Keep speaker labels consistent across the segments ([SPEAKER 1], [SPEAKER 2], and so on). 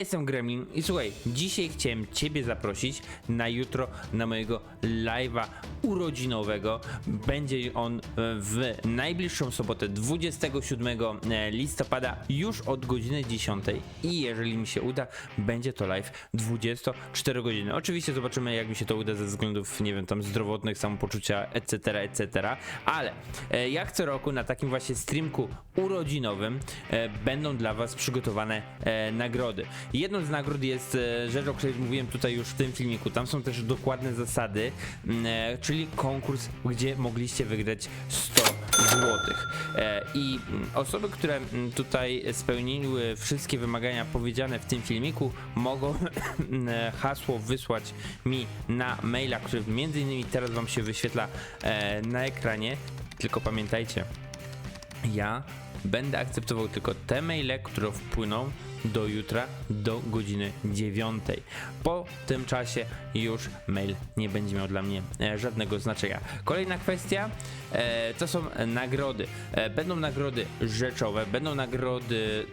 [SPEAKER 1] Jestem Gremlin i słuchaj, dzisiaj chciałem Ciebie zaprosić na jutro na mojego live'a urodzinowego. Będzie on e, w najbliższą sobotę 27 listopada już od godziny 10 i jeżeli mi się uda, będzie to live 24 godziny. Oczywiście zobaczymy jak mi się to uda ze względów, nie wiem, tam zdrowotnych, samopoczucia, etc., etc., ale e, jak co roku na takim właśnie streamku urodzinowym e, będą dla Was przygotowane e, nagrody. Jedną z nagród jest e, rzecz, o której mówiłem tutaj już w tym filmiku. Tam są też dokładne zasady, e, czyli konkurs, gdzie mogliście wygrać 100 złotych. E, I osoby, które tutaj spełniły wszystkie wymagania powiedziane w tym filmiku, mogą hasło wysłać mi na maila, który między innymi teraz Wam się wyświetla na ekranie. Tylko pamiętajcie, ja będę akceptował tylko te maile, które wpłyną do jutra do godziny 9. Po tym czasie już mail nie będzie miał dla mnie e, żadnego znaczenia. Kolejna kwestia e, to są nagrody. E, będą nagrody rzeczowe, będą nagrody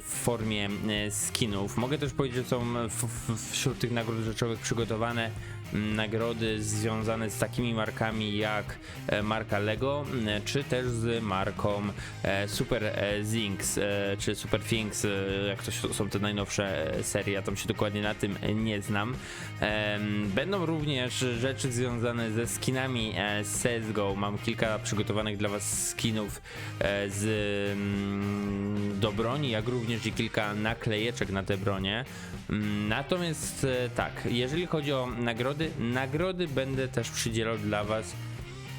[SPEAKER 1] w formie skinów. Mogę też powiedzieć, że są wśród tych nagród rzeczowych przygotowane nagrody związane z takimi markami jak e, marka Lego, czy też z marką e, Super e, Zinx, e, czy Super Things, jak to są te najnowsze serie, ja tam się dokładnie na tym nie znam. Będą również rzeczy związane ze skinami z CSGO. Mam kilka przygotowanych dla Was skinów z mm, do broni, jak również i kilka naklejeczek na te bronie. Mm, Natomiast tak, jeżeli chodzi o nagrody, nagrody będę też przydzielał dla Was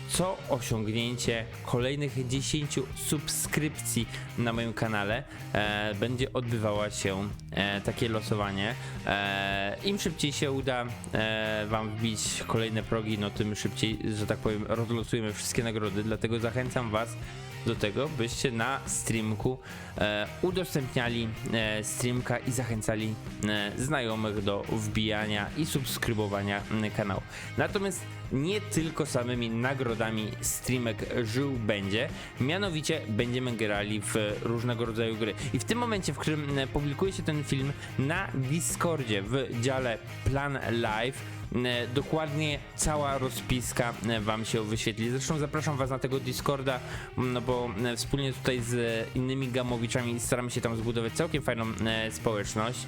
[SPEAKER 1] co osiągnięcie kolejnych 10 subskrypcji na moim kanale e, będzie odbywała się e, takie losowanie. E, Im szybciej się uda e, Wam wbić kolejne progi, no tym szybciej, że tak powiem, rozlosujemy wszystkie nagrody. Dlatego zachęcam Was do tego, byście na streamku e, udostępniali e, streamka i zachęcali e, znajomych do wbijania i subskrybowania kanału. Natomiast nie tylko samymi nagrodami streamek żył będzie, mianowicie będziemy grali w różnego rodzaju gry. I w tym momencie, w którym e, publikuje się ten film na Discordzie w dziale Plan Live, E, dokładnie cała rozpiska e, wam się wyświetli. Zresztą zapraszam was na tego Discorda, no bo wspólnie tutaj z innymi gamowiczami staramy się tam zbudować całkiem fajną społeczność.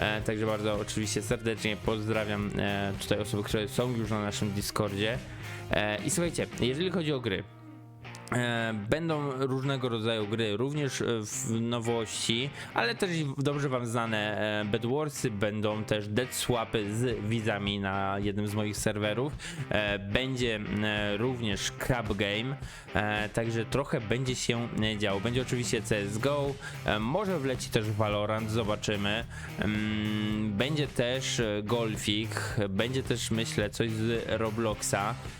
[SPEAKER 1] E, Także bardzo oczywiście serdecznie pozdrawiam e, tutaj osoby, które są już na naszym Discordzie. E, I słuchajcie, jeżeli chodzi o gry, Będą różnego rodzaju gry, również e, w nowości, ale też dobrze wam znane e, Bedwarsy, będą też Dead Swapy z widzami na jednym z moich serwerów. E, Będzie e, również Crab Game, e, także trochę będzie się e, działo. Będzie oczywiście CSGO, e, może wleci też Valorant, zobaczymy. Mm, Będzie też e, Golfik, będzie też myślę coś z Robloxa e,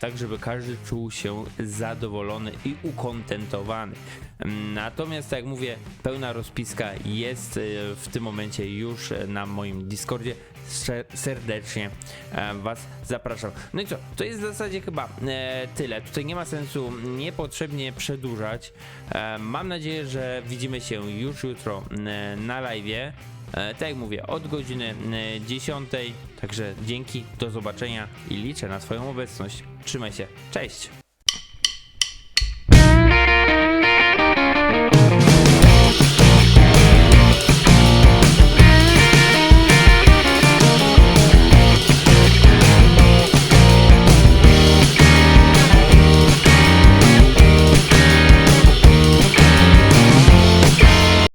[SPEAKER 1] tak żeby każdy czuł się zadowolony i ukontentowany. Mm, Natomiast, jak mówię, pełna rozpiska jest e, w tym momencie już e, na moim Discordzie. Ser- Serdecznie e, Was zapraszam. No i co? To jest w zasadzie chyba e, tyle. Tutaj nie ma sensu niepotrzebnie przedłużać. E, mam nadzieję, że widzimy się już jutro e, na live. E, tak jak mówię, od godziny e, 10. Także dzięki, do zobaczenia i liczę na Twoją obecność. Trzymaj się, cześć!